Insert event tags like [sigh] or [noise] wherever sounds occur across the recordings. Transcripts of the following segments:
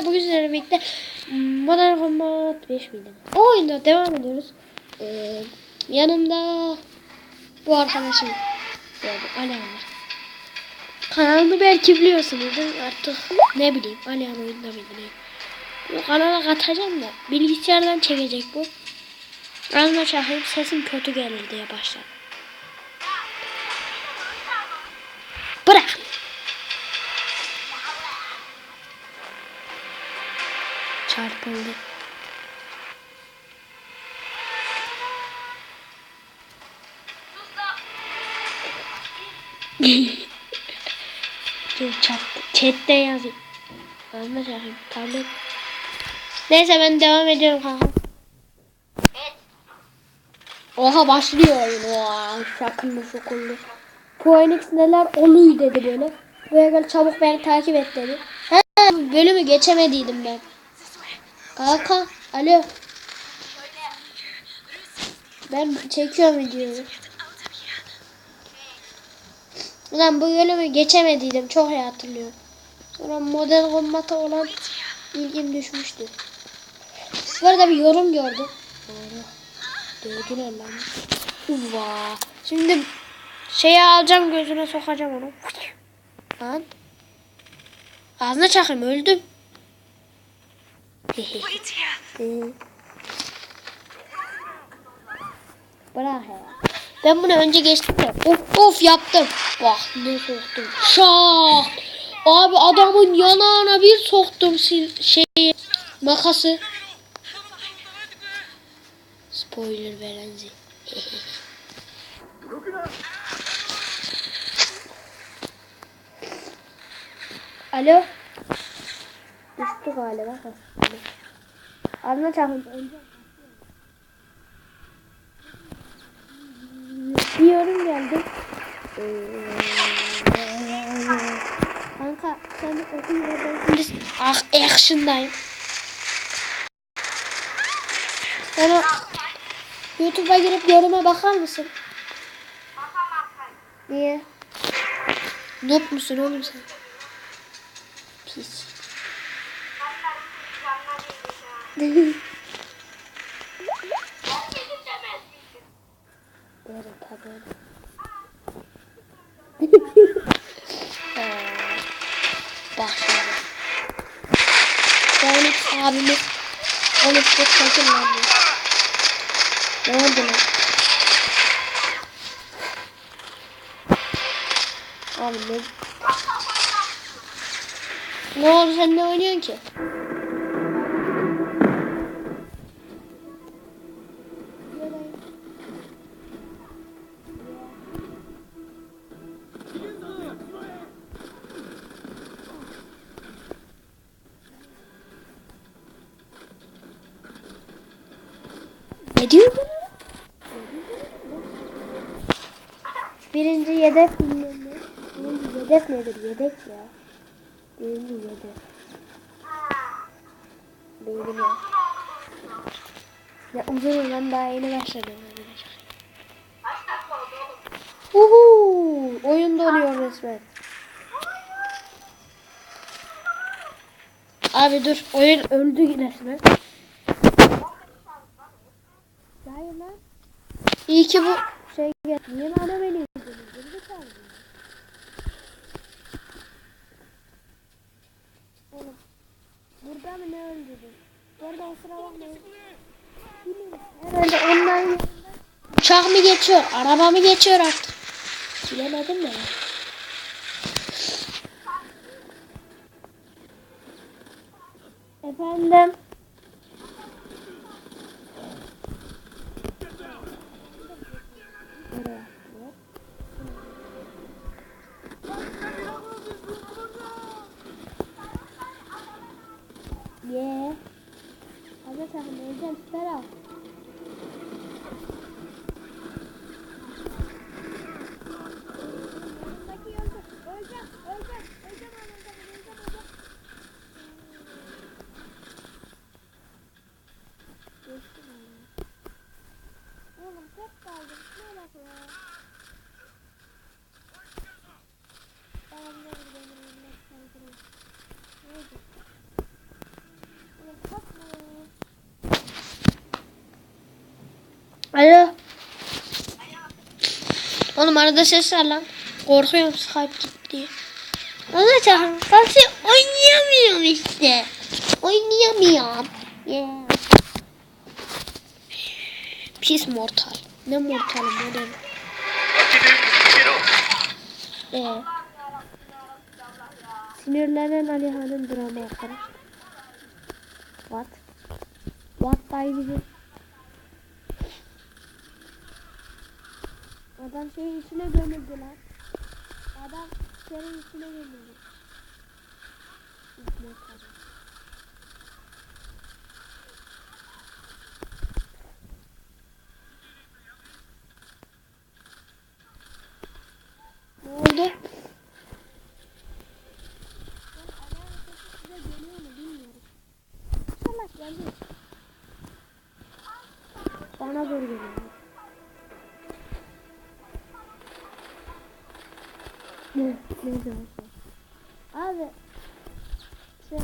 Bugün sizlerle birlikte Modern Combat 5 miydi? O oyunda devam ediyoruz. Ee, yanımda bu arkadaşım yani Ali Ahmet. Kanalını belki biliyorsunuzdur artık ne bileyim Ali Ahmet oyunda mıydı? Bu kanala katacağım da bilgisayardan çekecek bu. Ağzına çakayım sesim kötü gelir diye başladım. Bırak. Çarpıldı. Dur chat, chatte yazayım. Anla çakayım. Tablet. Neyse ben devam ediyorum kanka. Oha başlıyor oyun. Oha şakıllı şokullu. Phoenix neler oluyor dedi böyle. Buraya gel çabuk beni takip et dedi. He bölümü geçemediydim ben. Kanka alo. Ben çekiyorum videoyu. Ulan bu bölümü geçemediydim. Çok iyi hatırlıyorum. Sonra model kombata olan ilgim düşmüştü. Bu arada bir yorum gördüm. Dövdüler lan. Uva. Şimdi şeyi alacağım gözüne sokacağım onu. Lan. Ağzına çakayım öldüm. Bırak ya. Ben bunu önce geçtim de. Of of yaptım. Bak ne soktum. Şak. Abi adamın yanağına bir soktum şeyi makası. Spoiler verenzi. [laughs] Alo. Düştü galiba. Anla çakın. Önce bir yorum geldi. Ee, Kanka sen okuyun ben şimdi ah action'dayım. Sen o YouTube'a girip yoruma bakar mısın? Niye? Noob musun oğlum sen? Pis. Derim tabii. Bak şimdi. Phoenix abimiz konuştu çekimlendi. Ne oldu lan? Ne? Ne oldu sen ne oynuyorsun ki? Ne diyor bu? Birinci yedek ne. Birinci yedek nedir? Yedek ya. Birinci yedek. Beynim ya. Ya uzun ben daha yeni başladım. Uhu, oyun donuyor resmen. Abi dur, oyun öldü resmen. Hayır lan. İyi ki bu şey geldi. Niye bana beni izledin? Oğlum. Burada mı ne öldürdün? Bu arada o sıra bakmayın. Bilmiyorum. Herhalde ondan uçak mı geçiyor? Araba mı geçiyor artık? Bilemedim ben. Efendim. Hadi takım öleceğim süper al. Öleceğim, öleceğim, öleceğim, öleceğim, öleceğim, öleceğim. Geçtim onu. Oğlum tek kaldım. Ne alaka ya? Tamam ne olur benim önüme kaydırayım. Ne oldu? Alo. Oğlum arada ses ver lan. Korkuyorum Skype gitti. Anlatacağım. Taksi oynayamıyorum işte. Oynayamıyorum. Yeah. Pis mortal. Ne mortalı model. Ee, sinirlenen Alihan'ın dramı arkadaşlar. What? What dayı Adam şeyin içine gömüldü lan. Adam senin içine gömüldü. Ne? Ne diyorsun? Abi. Şey.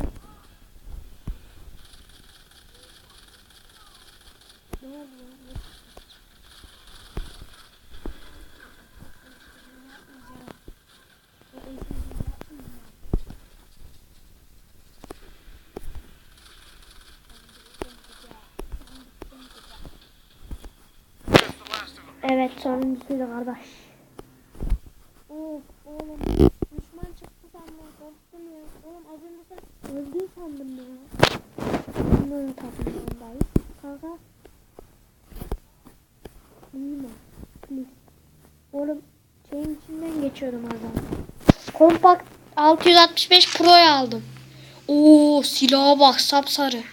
Evet sonuncusuydu kardeş. Oğlum düşman çıktı sandım korktum ya. Oğlum az önce sen öldün sandım ya. Bunların tapınağındayız. Kanka. Mi? Please. Oğlum şeyin içinden geçiyordum adam. Kompakt 665 Pro'yu aldım. Oo silaha bak sapsarı.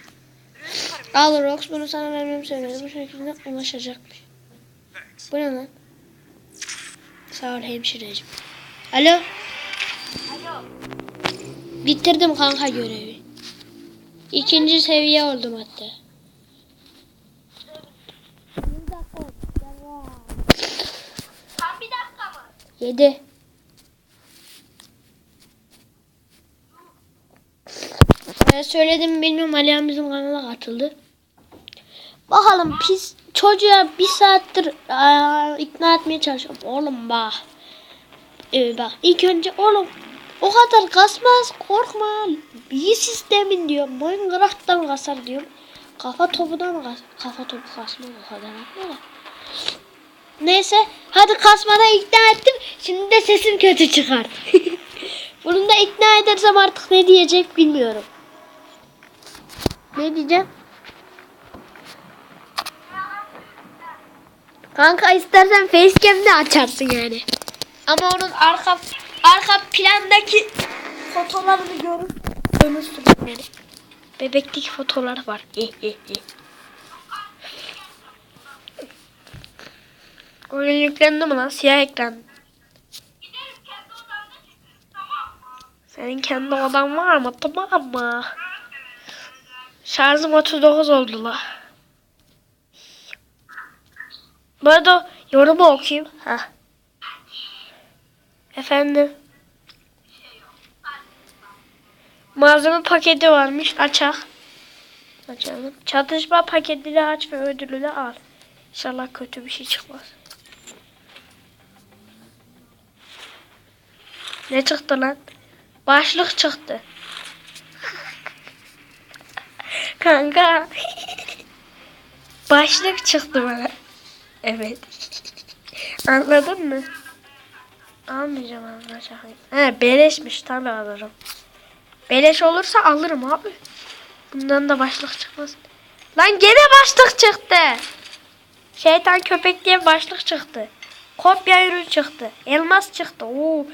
Al Rox bunu sana vermemi söyledi. Bu şekilde ulaşacakmış. Bu ne lan? Sağ ol hemşireciğim. Alo. Bitirdim kanka görevi. İkinci seviye oldum hatta. Tam bir dakika mı? Yedi. Ben söyledim bilmiyorum Alihan bizim kanala katıldı. Bakalım pis çocuğa bir saattir aa, ikna etmeye çalışıyorum. Oğlum bak. Ee, bak ilk önce oğlum o kadar kasmaz korkma. İyi sistemin diyor. Minecraft'ta mı kasar diyorum. Kafa topuda mı kas? Kafa topu kasmaz o kadar. Neyse hadi kasmana ikna ettim. Şimdi de sesim kötü çıkar. [laughs] Bunu da ikna edersem artık ne diyecek bilmiyorum. Ne diyeceğim? Kanka istersen facecam de açarsın yani. Ama onun arka arka plandaki fotoğrafını görüp görürsün yani. Bebeklik fotoğraflar var. [laughs] Oyun yüklendi mi lan? Siyah ekran. Senin kendi odan var mı? Tamam mı? Şarjım 39 oldu la. Bu arada yorumu okuyayım. Heh. Efendim. Malzeme paketi varmış. Açak. Açalım. Çatışma paketini aç ve ödülünü al. İnşallah kötü bir şey çıkmaz. Ne çıktı lan? Başlık çıktı. [laughs] Kanka. Başlık çıktı bana. Evet. [laughs] Anladın mı? Almayacağım anlayacağım. He beleşmiş tabi alırım. Beleş olursa alırım abi. Bundan da başlık çıkmaz. Lan gene başlık çıktı. Şeytan köpek diye başlık çıktı. Kopya ürün çıktı. Elmas çıktı. Oo.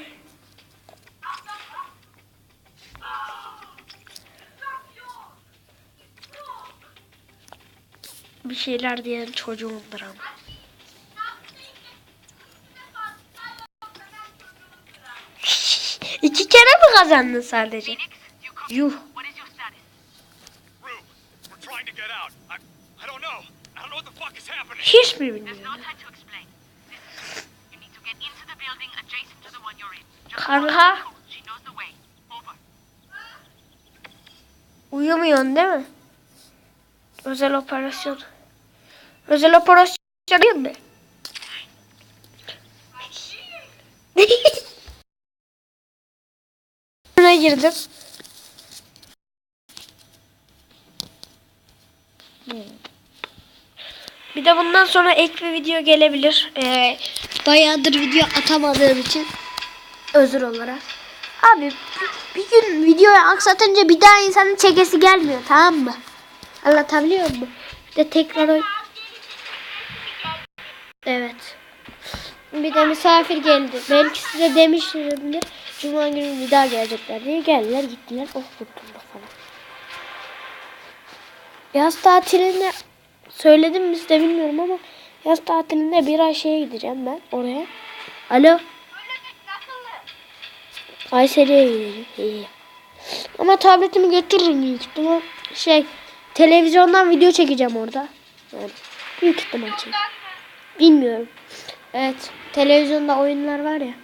Bir şeyler diyen çocuğumdur ama. The one you're in. Just Kanka. Uyumuyorsun değil mi? Özel operasyon. Özel operasyon Görüyor musun? Girdim. Bir de bundan sonra ek bir video gelebilir. Ee, bayağıdır video atamadığım için özür olarak. Abi bir gün videoyu aksatınca bir daha insanın çekesi gelmiyor tamam mı? Anlatabiliyor muyum? Bir de tekrar oy- Evet. Bir de misafir geldi. Belki size demişimdir. Cuma günü bir daha gelecekler diye geldiler gittiler. Oh kurtulduk falan. Yaz tatilinde söyledim mi size bilmiyorum ama yaz tatilinde bir ay şeye gideceğim ben oraya. Alo. Kayseri'ye gideceğim. İyi. Ama tabletimi götürürüm büyük ihtimal. Şey televizyondan video çekeceğim orada. Yani büyük ihtimal çek. Bilmiyorum. Evet. Televizyonda oyunlar var ya.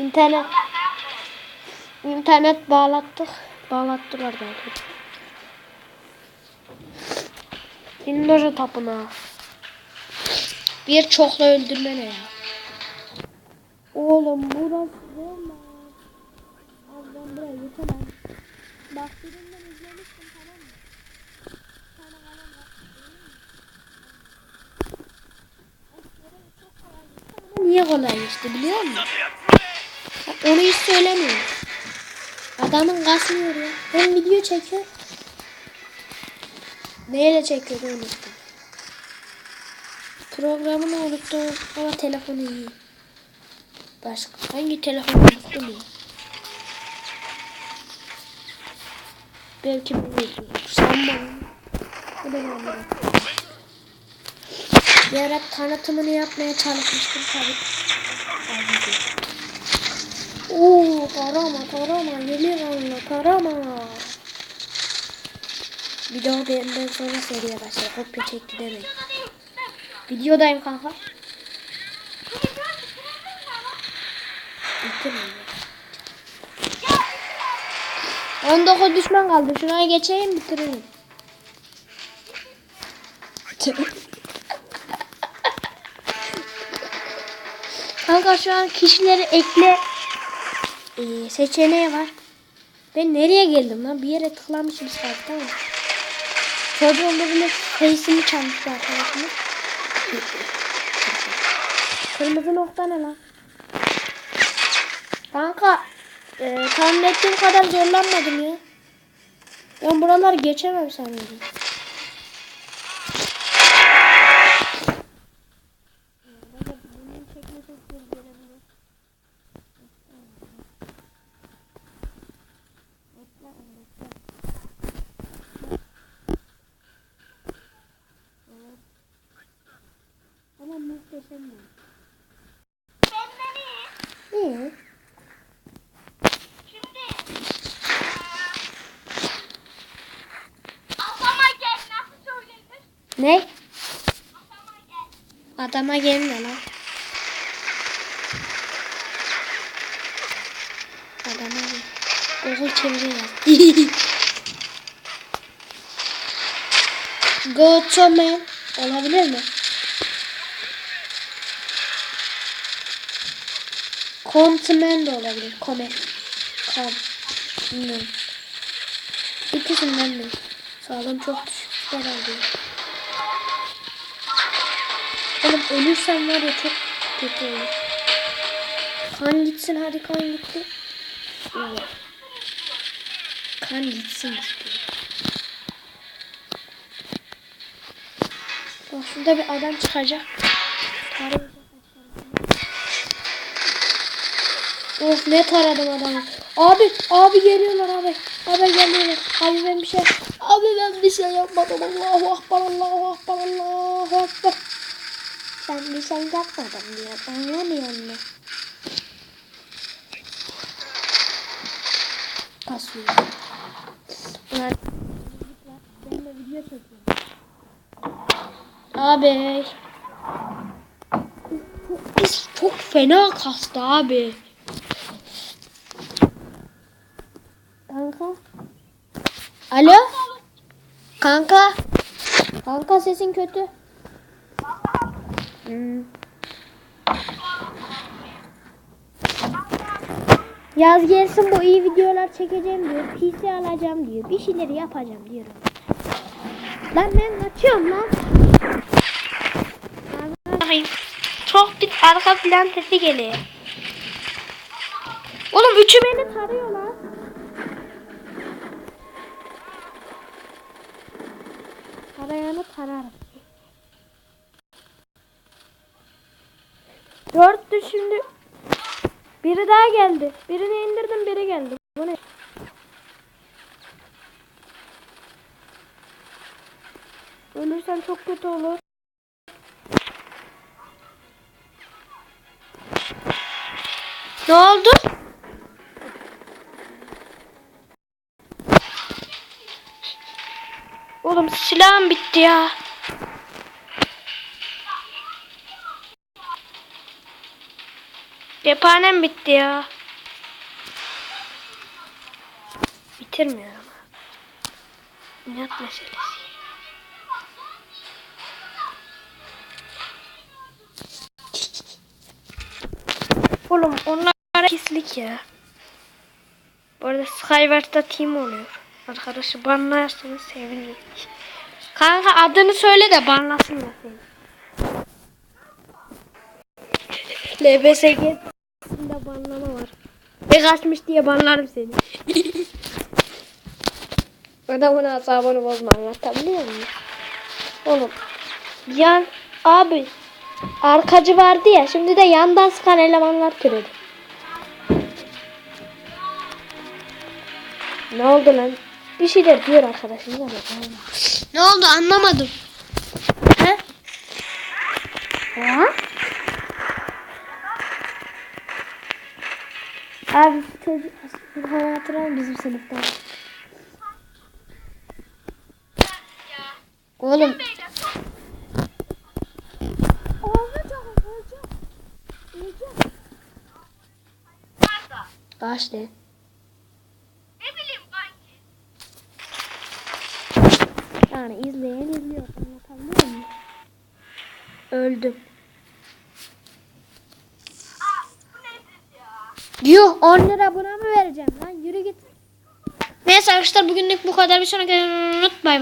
İnternet internet bağlattık. Bağlattılar doğrusu. Dinloja tapınağı. Bir çokla öldürme ne ya? Oğlum burası zorla. Az ben buraya yetemem. Bak birinden izlemiştim tamam mı? Niye kolay geçti biliyor musun? Onu hiç söylemiyor. Adamın kasmıyor ya. Hem video çekiyor. Neyle çekiyordu unuttum. Programını unuttum ama telefonu iyi. Başka hangi telefonu unuttum ya? Belki bu video. Sanmam. Bu da olmadı. Bir ara tanıtımını yapmaya çalışmıştım tabii. Oo tarama tarama geliyor anla tarama. Daha benden sonra seriye başlar. Kopya çekti demeyin. Videodayım kanka. Bitirmeyeyim. 19 düşman kaldı. Şuraya geçeyim bitireyim. [laughs] Kanka şu an kişileri ekle ee, seçeneği var. Ben nereye geldim lan? Bir yere tıklamışım sadece tamam mı? Çocuğun birine face'ini çalmıştı arkadaşımız. Kırmızı nokta ne lan? Kanka e, tahmin ettiğim kadar zorlanmadım ya. Ben buraları geçemem sanıyordum. Mi? İyi. Ne? Adama gelme lan. Adama gel. Google çeviri yaz. [laughs] Go to man. Olabilir mi? Continent de olabilir. Come. Come. Bilmiyorum. İkisinden de. Sağlığım çok düşük herhalde. Oğlum ölürsem var ya çok kötü olur. Kan gitsin hadi kan gitti. İyi. Kan gitsin istiyorum. Bak şurada bir adam çıkacak. Tarayacak. Of ne taradım adamı. Abi abi geliyorlar abi. Abi geliyorlar. Abi ben bir şey. Abi ben bir şey yapmadım. Allahu akbar Allahu akbar Allahu akbar. Ben bir şey yapmadım diyor. Anlamıyor mu? Kasıyor. Ben de video çekiyorum. Abi. Biz çok fena kastı abi. Kanka. Alo? Kanka. Kanka sesin kötü. Hmm. Yaz gelsin bu iyi videolar çekeceğim diyor. PC alacağım diyor. Bir şeyleri yapacağım diyorum. Lan ben kaçıyorum lan. Çok bir arka plan sesi geliyor. Oğlum üçü beni tarıyor lan. Tarayanı tararım. Dörttü şimdi. Biri daha geldi. Birini indirdim biri geldi. Bu ne? Ölürsen çok kötü olur. Ne oldu? Oğlum silahım bitti ya. Cephanem bitti ya. Bitirmiyor ama. İnat meselesi. Oğlum onlar pislik ya. Bu arada Skyverse'da team oluyor. Arkadaşı banlarsanız sevinirim. Kanka adını söyle de banlasınlar seni. LBSG'sinde banlama var. Ve kaçmış diye banlarım seni. [laughs] Adamın asabını bozma anlatabiliyor muyum? Oğlum. Yan abi arkacı vardı ya şimdi de yandan sıkan elemanlar türedi. Ne oldu lan? Bir şeyler diyor arkadaşım. Ne oldu? Anlamadım. He? Ha? Abi çocuk hatırlar bizim sınıfta. Oğlum. Ne? Ne bileyim kanki. Yani izleyen izliyor. Anlatabiliyor muyum? Öldüm. Yuh 10 lira buna mı vereceğim lan? Yürü git. Neyse arkadaşlar bugünlük bu kadar. Bir sonraki unut bay bay.